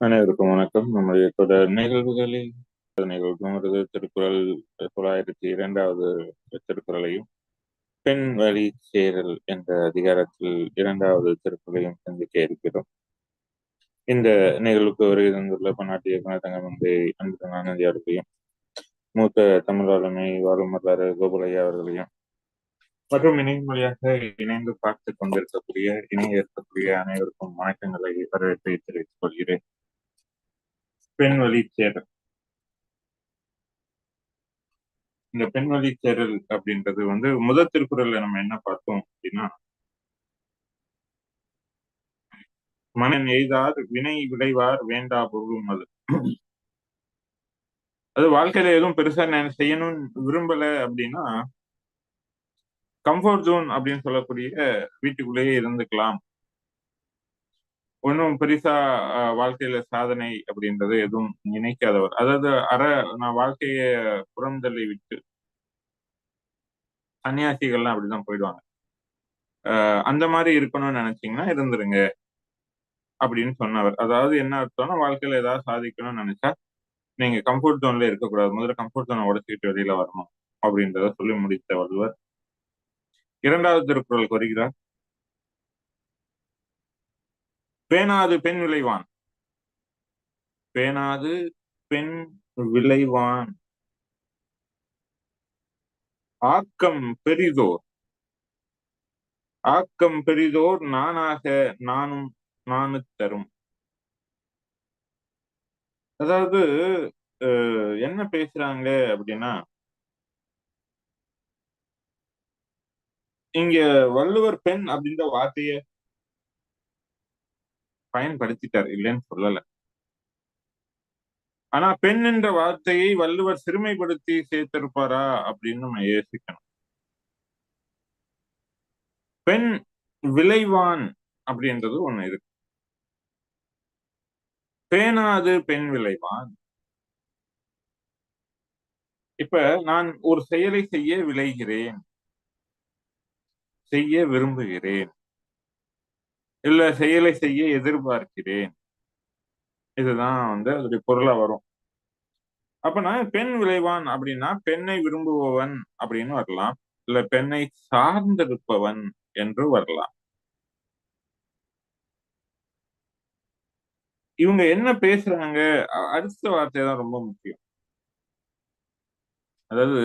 அனைவருக்கும் வணக்கம். நம்முடைய தொடர் நிகழ்வுகளில் நிகழ்வுங்கிறது திருக்குறள் தொள்ளாயிரத்தி இரண்டாவது திருக்குறளையும் பெண் வழி சேரல் என்ற அதிகாரத்தில் இரண்டாவது திருப்பலையும் சந்திக்க இருக்கிறோம் இந்த நிகழ்வுக்கு வருகை தந்துள்ள பன்னாட்டு இயக்குனர் தங்கமந்தை அன்பு ஆனந்தி அவர்களையும் மூத்த தமிழ் ஆளுமை வாழும் வரலாறு கோகுலையா அவர்களையும் மற்றும் இணைய மொழியாக இணைந்து பார்த்து கொண்டிருக்கக்கூடிய இணைய இருக்கக்கூடிய அனைவருக்கும் வணக்கங்களை வரவேற்பை தெரிவித்துக் கொள்கிறேன். பெண் வழி சேரல். இந்த பெண் தேரல் அப்படின்றது வந்து முதல் திருக்குறள்ல நம்ம என்ன பார்த்தோம் அப்படின்னா மனன் எய்தார் வினை விளைவார் வேண்டா பொருளும் அது. அது வாழ்க்கையில எதுவும் பெருசா நான் செய்யணும்னு விரும்பல அப்படின்னா கம்ஃபர்ட் ஜோன் அப்படின்னு சொல்லக்கூடிய வீட்டுக்குள்ளேயே இருந்துக்கலாம். ஒன்றும் பெருசா வாழ்க்கையில சாதனை அப்படின்றது எதுவும் நினைக்காதவர். அதாவது அற நான் வாழ்க்கைய புறந்தள்ளி விட்டு சன்னியாசிகள்லாம் அப்படிதான் போயிடுவாங்க. அந்த மாதிரி இருக்கணும்னு நினைச்சீங்கன்னா இருந்துருங்க அப்படின்னு சொன்னவர். அதாவது என்ன அர்த்தம்னா வாழ்க்கையில ஏதாவது சாதிக்கணும்னு நினைச்சா நீங்க கம்ஃபர்ட் ஜோன்ல இருக்கக்கூடாது. முதல்ல கம்ஃபர்ட் ஜோனை உடச்சிக்கிட்டு வெளியில வரணும் அப்படின்றத சொல்லி முடித்த வள்ளுவர். இரண்டாவது திருக்குறள் வருகிறார் பேனாது பெண் விளைவான். பேனாது பெண் விளைவான். ஆக்கம் பெரிதோர். ஆக்கம் பெரிதோர் நானாக நானும் நானு தரும். அதாவது என்ன பேசுறாங்க அப்படின்னா இங்க வள்ளுவர் பெண் அப்படின்ற வார்த்தைய பயன்படுத்திட்டார் இல்லைன்னு சொல்லல. ஆனா பெண் என்ற வார்த்தையை வள்ளுவர் சிறுமைப்படுத்தி சேர்த்திருப்பாரா அப்படின்னு நம்ம யோசிக்கணும். பெண் விளைவான் அப்படின்றது ஒண்ணு இருக்கு. பேனாது பெண் விளைவான். இப்ப நான் ஒரு செயலை செய்ய விளைகிறேன் செய்ய விரும்புகிறேன். இல்ல செயலை செய்ய எதிர்பார்க்கிறேன். இதுதான் வந்து அதோடைய பொருளா வரும். அப்பனா பெண் விளைவான் அப்படின்னா பெண்ணை விரும்புபவன் அப்படின்னு வரலாம். இல்ல பெண்ணை சார்ந்திருப்பவன் என்று வரலாம். இவங்க என்ன பேசுறாங்க? அடுத்த வார்த்தை தான் ரொம்ப முக்கியம். அதாவது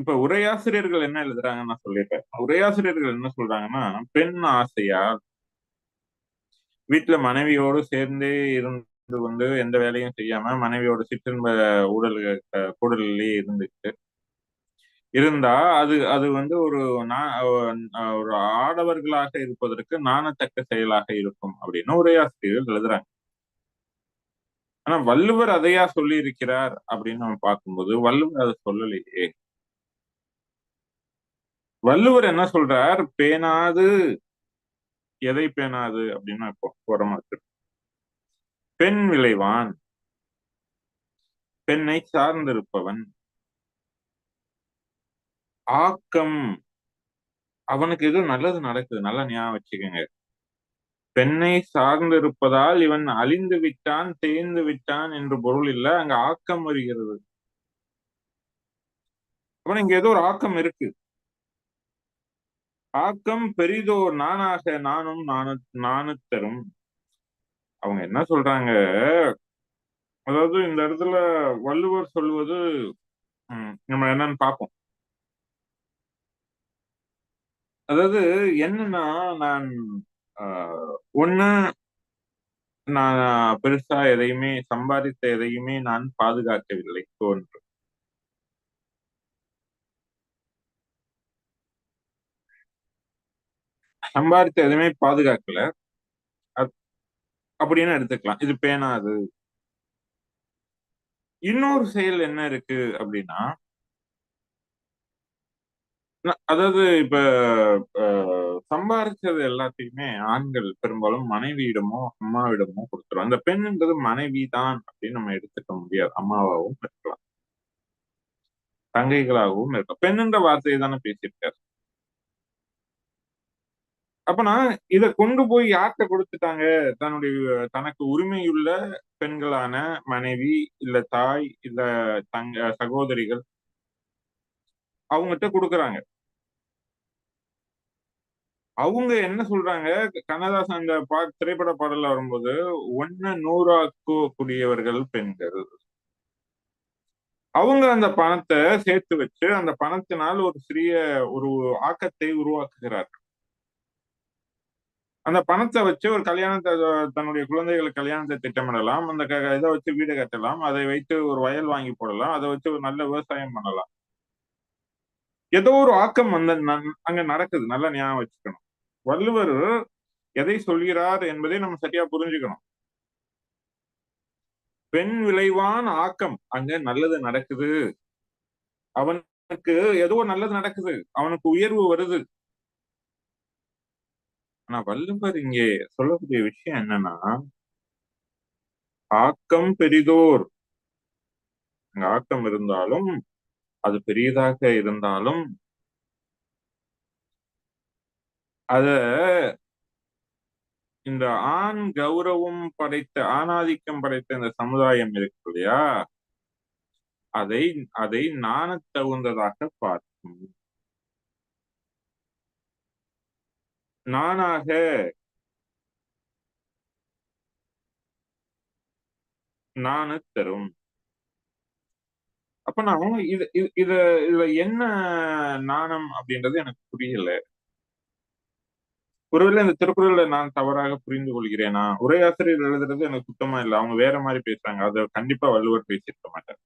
இப்ப உரையாசிரியர்கள் என்ன எழுதுறாங்கன்னு நான் சொல்லிடுறேன். உரையாசிரியர்கள் என்ன சொல்றாங்கன்னா பெண் ஆசையா வீட்டுல மனைவியோடு சேர்ந்தே இருந்து வந்து எந்த வேலையும் செய்யாம மனைவியோட சிற்றின்ப ஊழல் கூடலே இருந்துட்டு இருந்தா அது அது வந்து ஒரு ஒரு ஆடவர்களாக இருப்பதற்கு நாணத்தக்க செயலாக இருக்கும் அப்படின்னு உரையாசிரியர்கள் எழுதுறாங்க. ஆனா வள்ளுவர் அதையா சொல்லி இருக்கிறார் அப்படின்னு நம்ம பார்க்கும்போது வள்ளுவர் அதை சொல்லலையே. வள்ளுவர் என்ன சொல்றார்? பேனாது எதை பேனாது அப்படின்னு இப்போ உரமாக்கு பெண் விளைவான். பெண்ணை சார்ந்திருப்பவன். ஆக்கம். அவனுக்கு ஏதோ நல்லது நடக்குது. நல்லா ஞாபகம் வச்சுக்கோங்க. பெண்ணை சார்ந்திருப்பதால் இவன் அழிந்து விட்டான் தேய்ந்து விட்டான் என்று பொருள் இல்ல. அங்க ஆக்கம் வருகிறது. அவன் இங்க ஏதோ ஒரு ஆக்கம் இருக்கு. ஆக்கம் பெரிதோர் நானாக நானும் நானு நானு தரும் அவங்க என்ன சொல்றாங்க? அதாவது இந்த இடத்துல வள்ளுவர் சொல்வது நம்ம என்னன்னு பார்ப்போம். அதாவது என்னன்னா நான் ஒண்ணு நான் பெருசா எதையுமே சம்பாதித்த எதையுமே நான் பாதுகாக்கவில்லை தோன்று. சம்பாதித்த எதுவுமே பாதுகாக்கல. அப்படின்னு எடுத்துக்கலாம். இது பேணாது இன்னொரு செயல் என்ன இருக்கு அப்படின்னா அதாவது இப்ப அஹ், எல்லாத்தையுமே ஆண்கள் பெரும்பாலும் மனைவியிடமோ அம்மாவிடமோ கொடுத்துரும். அந்த பெண்ன்றது மனைவி தான் அப்படின்னு நம்ம எடுத்துக்க முடியாது. அம்மாவாகவும் இருக்கலாம். தங்கைகளாகவும் இருக்கலாம். பெண்ணுன்ற வார்த்தையை தானே பேசியிருக்காரு. அப்பனா இத கொண்டு போய் யார்கிட்ட கொடுத்துட்டாங்க? தன்னுடைய தனக்கு உரிமையுள்ள பெண்களான மனைவி இல்ல தாய் இல்ல தங்க சகோதரிகள் அவங்ககிட்ட கொடுக்குறாங்க. அவங்க என்ன சொல்றாங்க? கண்ணதாசன் அந்த பா திரைப்பட பாடல்ல வரும்போது ஒன்னு நூறாக்கக்கூடியவர்கள் பெண்கள். அவங்க அந்த பணத்தை சேர்த்து வச்சு அந்த பணத்தினால் ஒரு சிறிய ஒரு ஆக்கத்தை உருவாக்குகிறார்கள். அந்த பணத்தை வச்சு ஒரு கல்யாணத்தை தன்னுடைய குழந்தைகளுக்கு கல்யாணத்தை திட்டமிடலாம். அந்த க- இதை வச்சு வீடு கட்டலாம். அதை வைத்து ஒரு வயல் வாங்கி போடலாம். அதை வச்சு ஒரு நல்ல விவசாயம் பண்ணலாம். ஏதோ ஒரு ஆக்கம் அந்த அங்க நடக்குது. நல்லா ஞாபகம் வச்சுக்கணும். வள்ளுவர் எதை சொல்கிறார் என்பதை நம்ம சரியா புரிஞ்சுக்கணும். பெண் விளைவான ஆக்கம். அங்க நல்லது நடக்குது. அவனுக்கு ஏதோ நல்லது நடக்குது. அவனுக்கு உயர்வு வருது. ஆனா வள்ளுவர் இங்கே சொல்லக்கூடிய விஷயம் என்னன்னா ஆக்கம் பெரிதோர். ஆக்கம் இருந்தாலும் அது பெரியதாக இருந்தாலும் அத இந்த ஆண் கௌரவம் படைத்த ஆணாதிக்கம் படைத்த இந்த சமுதாயம் இருக்கு இல்லையா? அதை அதை நாணத் தகுந்ததாக பார்க்கும். நானாக நானு தரும். அப்ப நான் இது இது- இத இதுல என்ன நாணம் அப்படின்றது எனக்கு புரியல. ஒருவேளை இந்த திருக்குறள்ல நான் தவறாக புரிந்து கொள்கிறேனா? உரையாசிரியர் எழுதுறது எனக்கு சுத்தமா இல்லை. அவங்க வேற மாதிரி பேசுறாங்க. அதை கண்டிப்பா வள்ளுவர் பேசியிருக்க மாட்டார்.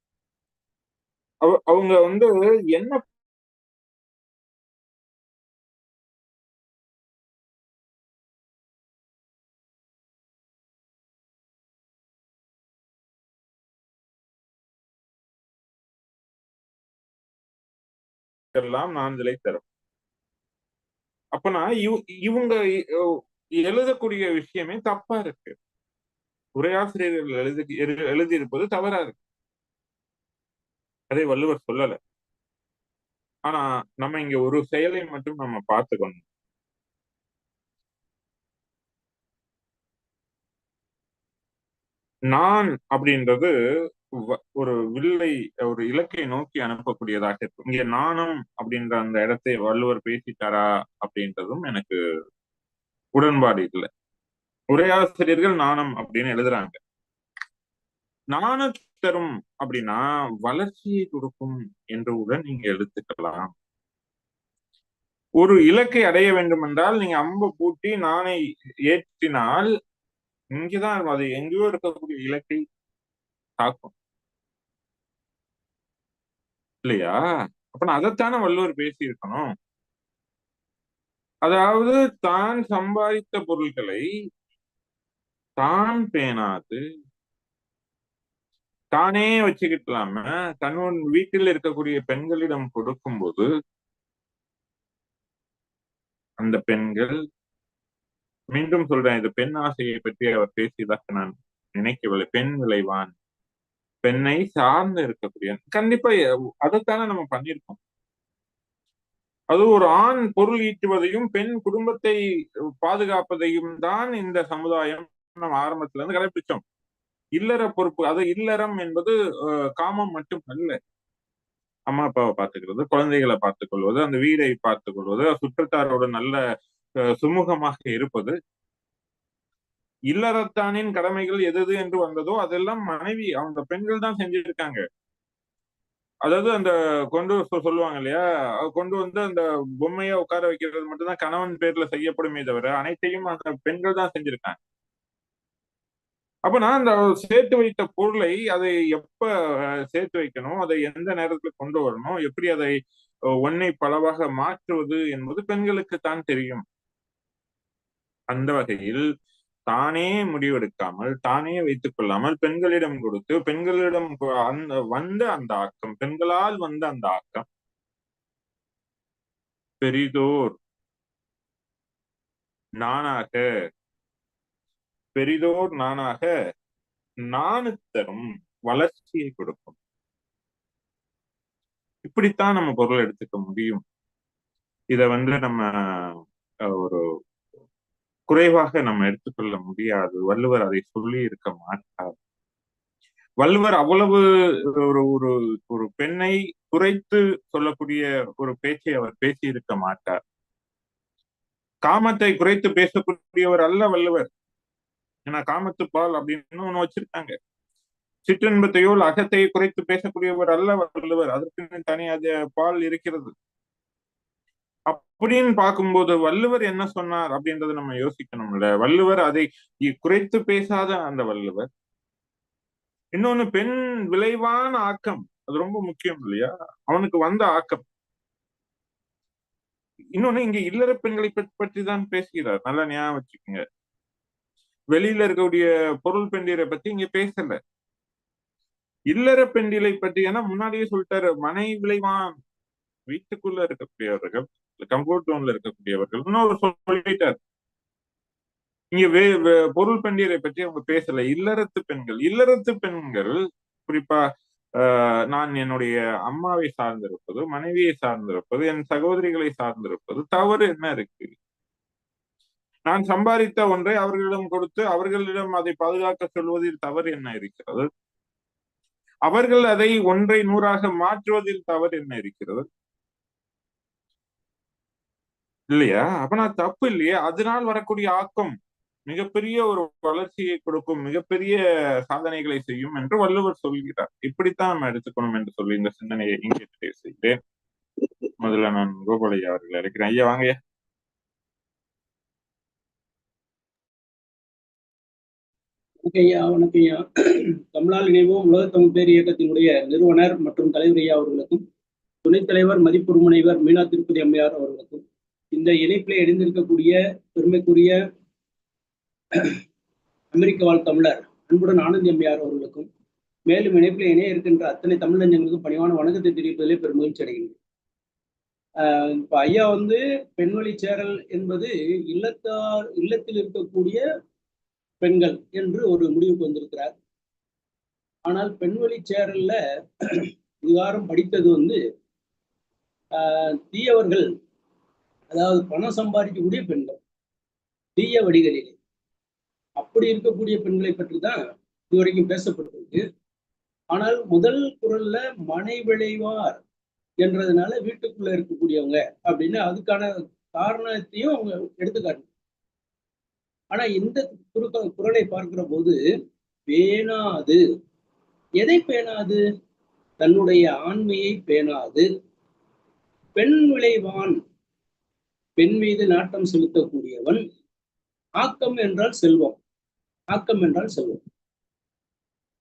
அவ- அவங்க வந்து என்ன எல்லாம் நான்களை தரும். அப்பனா இவங்க எழுதக்கூடிய விஷயமே தப்பா இருக்கு. உரையாசிரியர்கள் எழுதி எழுதியிருப்பது தவறா இருக்கு. அதை வள்ளுவர் சொல்லல. ஆனா நம்ம இங்க ஒரு செயலை மட்டும் நம்ம பார்த்துக்கணும். நான் அப்படின்றது ஒரு வில்லை ஒரு இலக்கை நோக்கி அனுப்பக்கூடியதாக இருக்கும். இங்க நாணம் அப்படின்ற அந்த இடத்தை வள்ளுவர் பேசிட்டாரா அப்படின்றதும் எனக்கு உடன்பாடு இல்லை. உரையாசிரியர்கள் நாணம் அப்படின்னு எழுதுறாங்க. நாணம் தரும் அப்படின்னா வளர்ச்சியை கொடுக்கும் என்றுடன் நீங்க எடுத்துக்கலாம் ஒரு இலக்கை அடைய வேண்டும் என்றால் நீங்க அம்பை பூட்டி நாணை ஏற்றினால் இங்கதான் அது எங்கேயோ இருக்கக்கூடிய இலக்கை தாக்கும். இல்லையா? அப்ப நான் அதைத்தானே வள்ளுவர் பேசி இருக்கணும் அதாவது தான் சம்பாதித்த பொருட்களை தான் பேணாது தானே வச்சுக்கிட்டலாம தன்னோட வீட்டில் இருக்கக்கூடிய பெண்களிடம் கொடுக்கும்போது அந்த பெண்கள் மீண்டும் சொல்றேன் இது பெண் ஆசையை பற்றி அவர் பேசியதாக நான் நினைக்கவில்லை பெண் விளைவான். பெண்ணை சார்ந்து இருக்கக்கூடிய கண்டிப்பா அதைத்தானே நம்ம பண்ணியிருக்கோம். அது ஒரு ஆண் பொருள் ஈட்டுவதையும் பெண் குடும்பத்தை பாதுகாப்பதையும் தான் இந்த சமுதாயம் நம்ம ஆரம்பத்துல இருந்து கடைபிடிச்சோம் இல்லற பொறுப்பு அது இல்லறம் என்பது அஹ், காமம் மட்டும் அல்ல அம்மா அப்பாவை பார்த்துக்கிறது குழந்தைகளை பார்த்துக் கொள்வது அந்த வீடை பார்த்துக் கொள்வது சுற்றத்தாரோட நல்ல அஹ், சுமூகமாக இருப்பது இல்லறத்தானின் கடமைகள் எது எது என்று வந்ததோ அதெல்லாம் மனைவி அவங்க பெண்கள் தான் செஞ்சிருக்காங்க. அதாவது அந்த கொண்டு சொல்லுவாங்க இல்லையா? கொண்டு வந்து அந்த பொம்மையை உட்கார வைக்கிறது மட்டும்தான் கணவன் பேர்ல செய்யப்படுமே தவிர அனைத்தையும் அந்த பெண்கள் தான் செஞ்சிருக்காங்க. அப்ப நான் அந்த சேர்த்து வைத்த பொருளை அதை எப்ப அஹ், சேர்த்து வைக்கணும்? அதை எந்த நேரத்துல கொண்டு வரணும்? எப்படி அதை ஒன்னை பலவாக மாற்றுவது என்பது பெண்களுக்கு தான் தெரியும். அந்த வகையில் தானே முடிவெடுக்காமல் தானே வைத்துக் கொள்ளாமல் பெண்களிடம் கொடுத்து பெண்களிடம் அந்த வந்த அந்த ஆக்கம் பெண்களால் வந்த அந்த ஆக்கம் பெரிதோர். நானாக பெரிதோர் நானாக நானு தரும் வளர்ச்சியை கொடுக்கும். இப்படித்தான் நம்ம பொருள் எடுத்துக்க முடியும். இத வந்து நம்ம அஹ், ஒரு குறைவாக நம்ம எடுத்துக்கொள்ள முடியாது. வள்ளுவர் அதை சொல்லி இருக்க மாட்டார். வள்ளுவர் அவ்வளவு ஒரு ஒரு ஒரு பெண்ணை குறைத்து சொல்லக்கூடிய ஒரு பேச்சை அவர் பேசி இருக்க மாட்டார். காமத்தை குறைத்து பேசக்கூடியவர் அல்ல வள்ளுவர். ஏன்னா காமத்து பால் அப்படின்னு ஒண்ணு வச்சிருக்காங்க. சிற்றின்பத்தையோ அகத்தை குறைத்து பேசக்கூடியவர் அல்ல வள்ளுவர். அதற்கு தனி அது பால் இருக்கிறது. அப்படின்னு பார்க்கும்போது வள்ளுவர் என்ன சொன்னார் அப்படின்றத நம்ம யோசிக்கணும்ல. வள்ளுவர் அதை குறைத்து பேசாத அந்த வள்ளுவர். இன்னொன்னு பெண் விளைவான ஆக்கம். அது ரொம்ப முக்கியம் இல்லையா? அவனுக்கு வந்த ஆக்கம். இன்னொன்னு இங்க இல்லற பெண்களை பற்றி- தான் பேசுகிறார். நல்லா ஞாபகம் வச்சுக்கோங்க. வெளியில இருக்கக்கூடிய பொருள் பெண்டீரை பத்தி இங்க பேசல. இல்லற பெண்டிலை பற்றி ஏன்னா முன்னாடியே சொல்லிட்டாரு மனை விளைவான். வீட்டுக்குள்ள இருக்கக்கூடியவர்கள் கம்ஃபர்ட் ஜோன்ல இருக்கக்கூடியவர்கள். இன்னொரு சொல்லிட்டார். இங்க வே பொருள் பெண்டீரை பற்றி அவங்க பேசல. இல்லறத்து பெண்கள். இல்லறத்து பெண்கள் குறிப்பா ஆஹ், நான் என்னுடைய அம்மாவை சார்ந்திருப்பது மனைவியை சார்ந்திருப்பது என் சகோதரிகளை சார்ந்திருப்பது தவறு என்ன இருக்கு? நான் சம்பாதித்த ஒன்றை அவர்களிடம் கொடுத்து அவர்களிடம் அதை பாதுகாக்க சொல்வதில் தவறு என்ன இருக்கிறது? அவர்கள் அதை ஒன்றை நூறாக மாற்றுவதில் தவறு என்ன இருக்கிறது? இல்லையா? அப்ப நான் தப்பு இல்லையா? அதனால் வரக்கூடிய ஆக்கம் மிகப்பெரிய ஒரு வளர்ச்சியை கொடுக்கும் மிகப்பெரிய சாதனைகளை செய்யும் என்று வள்ளுவர் சொல்கிறார். இப்படித்தான் நம்ம எடுத்துக்கணும் என்று சொல்லி இந்த சிந்தனையை இங்கே நிறைவு முதல்ல நான் கோபாலையா அவர்களை அழைக்கிறேன். ஐயா வாங்கய்யா ஐயா. வணக்கம் ஐயா ஐயா. தமிழால் இணைவோம் உலக தமிழ் பேர் இயக்கத்தினுடைய நிறுவனர் மற்றும் தலைவர் ஐயா அவர்களுக்கும் துணைத் தலைவர் மதிப்பு முனைவர் மீனா திருப்பதி அம்மையார் அவர்களுக்கும் இந்த இணைப்பில் இணைந்திருக்கக்கூடிய பெருமைக்குரிய அமெரிக்க வாழ் தமிழர் அன்புடன் ஆனந்தி அம்மையார் அவர்களுக்கும் மேலும் இணைப்பில் இணைய இருக்கின்ற அத்தனை தமிழஞ்சங்களுக்கும் பணிவான வணக்கத்தை தெரிவிப்பதிலே பெரும் மகிழ்ச்சி அடைகின்றேன். ஆஹ் ஐயா வந்து பெண்வழி சேரல் என்பது இல்லத்தார் இல்லத்தில் இருக்கக்கூடிய பெண்கள் என்று ஒரு முடிவுக்கு வந்திருக்கிறார். ஆனால் பெண்வழி சேரல்ல இதுகாரம் படித்தது வந்து ஆஹ் தீயவர்கள் அதாவது பணம் சம்பாதிக்கக்கூடிய பெண்கள் தீய வழிகளிலே. அப்படி இருக்கக்கூடிய பெண்களை பற்றி தான் இதுவரைக்கும் பேசப்பட்டிருக்கு. ஆனால் முதல் குரல்ல மனை விளைவார் என்றதுனால வீட்டுக்குள்ள இருக்கக்கூடியவங்க அப்படின்னு அதுக்கான காரணத்தையும் அவங்க எடுத்துக்காட்டு ஆனா இந்த குறுக்க குரலை பார்க்கிற போது பேணாது. எதை பேணாது? தன்னுடைய ஆண்மையை பேணாது. பெண் விளைவான் பெண் மீது நாட்டம் செலுத்தக்கூடியவன் ஆக்கம் என்றால் செல்வம். ஆக்கம் என்றால் செல்வம்.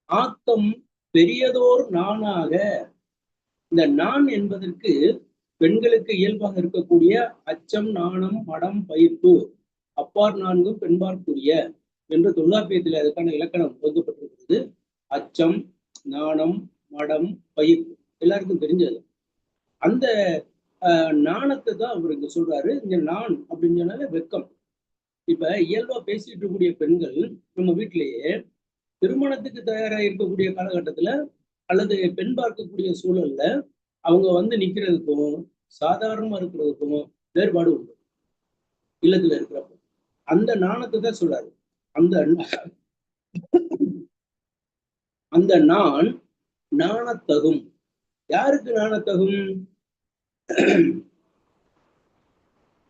ஆக்கம் பெரியதோர் நானாக இந்த நான் என்பதற்கு பெண்களுக்கு இயல்பாக இருக்கக்கூடிய அச்சம் நாணம் மடம் பயிர்ப்பு அப்பார் நான்கு பெண்பார்க்குரிய என்று தொல்காப்பியத்தில் அதுக்கான இலக்கணம் ஒதுக்கப்பட்டிருக்கிறது. அச்சம் நாணம் மடம் பயிர்ப்பு. எல்லாருக்கும் தெரிஞ்சது. அந்த நாணத்தை தான் அவர் இங்க சொல்றாரு. இங்க நான் அப்படின்னு சொன்னாலே வெக்கம். இப்ப இயல்பா பேசிட்டு இருக்கக்கூடிய பெண்கள் நம்ம வீட்டிலேயே திருமணத்துக்கு தயாராக இருக்கக்கூடிய காலகட்டத்துல அல்லது பெண் பார்க்கக்கூடிய சூழல்ல அவங்க வந்து நிக்கிறதுக்கும் சாதாரணமா இருக்கிறதுக்கும் வேறுபாடு உண்டு. இல்லத்துல இருக்கிறப்ப. அந்த நாணத்தை தான் சொல்றாரு. அந்த அந்த நான் நாணத்தகும். யாருக்கு நாணத்தகும்?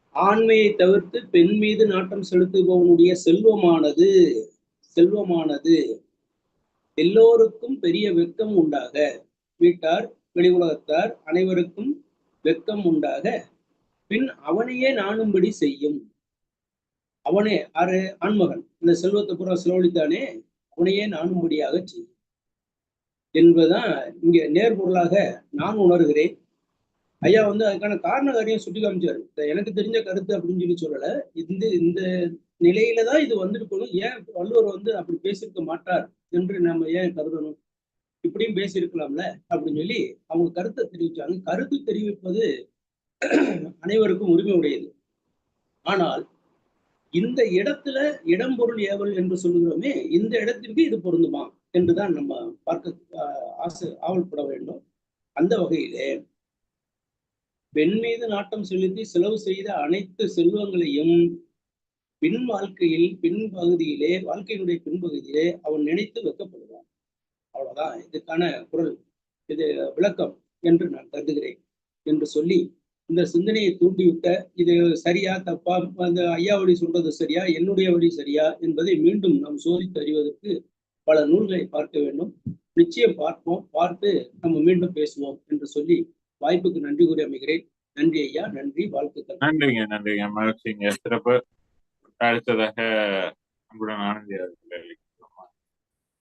ஆண்மையை தவிர்த்து பெண் மீது நாட்டம் செலுத்துபவனுடைய செல்வமானது செல்வமானது எல்லோருக்கும் பெரிய வெட்கம் உண்டாக. வீட்டார் வெளி உலகத்தார் அனைவருக்கும் வெட்கம் உண்டாக. பின் அவனையே நாணும்படி செய்யும். அவனே ஆறு ஆண்மகன். இந்த செல்வத்தை புறம் செலவழித்தானே? அவனையே நாணும்படியாக செய்யும். என்பதுதான் இங்க நேர்பொருளாக நான் உணர்கிறேன். ஐயா வந்து அதுக்கான காரண காரியம் சுட்டி காமிச்சாரு. எனக்கு தெரிஞ்ச கருத்து அப்படின்னு சொல்லி சொல்லல. இந்த இந்த நிலையில தான் இது வந்திருக்கணும் ஏன் வள்ளுவர் வந்து அப்படி பேசியிருக்க மாட்டார் என்று நம்ம ஏன் கருதணும்? இப்படியும் பேசியிருக்கலாம்ல அப்படின்னு சொல்லி அவங்க கருத்தை தெரிவிச்சாங்க. கருத்து தெரிவிப்பது அனைவருக்கும் உரிமை உடையது ஆனால் இந்த இடத்துல இடம் பொருள் ஏவல் என்று சொல்லுகிறோமே இந்த இடத்திற்கு இது பொருந்துமா? என்றுதான் நம்ம பார்க்க ஆஹ், ஆசை ஆவல்பட வேண்டும். அந்த வகையிலே பெண் மீது நாட்டம் செலுத்தி செலவு செய்த அனைத்து செல்வங்களையும் பின் வாழ்க்கையில் பின் பகுதியிலே வாழ்க்கையினுடைய பின்பகுதியிலே அவன் நினைத்து வைக்கப்படுவான் அவ்வளவுதான். இதுக்கான குரல். இது விளக்கம் என்று நான் கருதுகிறேன் என்று சொல்லி இந்த சிந்தனையை தூண்டிவிட்ட இது சரியா தப்பா அந்த ஐயா வழி சொல்றது சரியா என்னுடைய வழி சரியா என்பதை மீண்டும் நாம் சோதித்து அறிவதற்கு பல நூல்களை பார்க்க வேண்டும். நிச்சயம் பார்ப்போம். பார்த்து நம்ம மீண்டும் பேசுவோம் என்று சொல்லி வாய்ப்புக்கு நன்றி கூறி அமைகிறேன். நன்றி ஐயா நன்றி வாழ்த்துக்கள். நன்றிங்க நன்றிங்க. மகிழ்ச்சிங்க. சிறப்பு. அடுத்ததாக அன்புடன் ஆனந்தி அவர்களை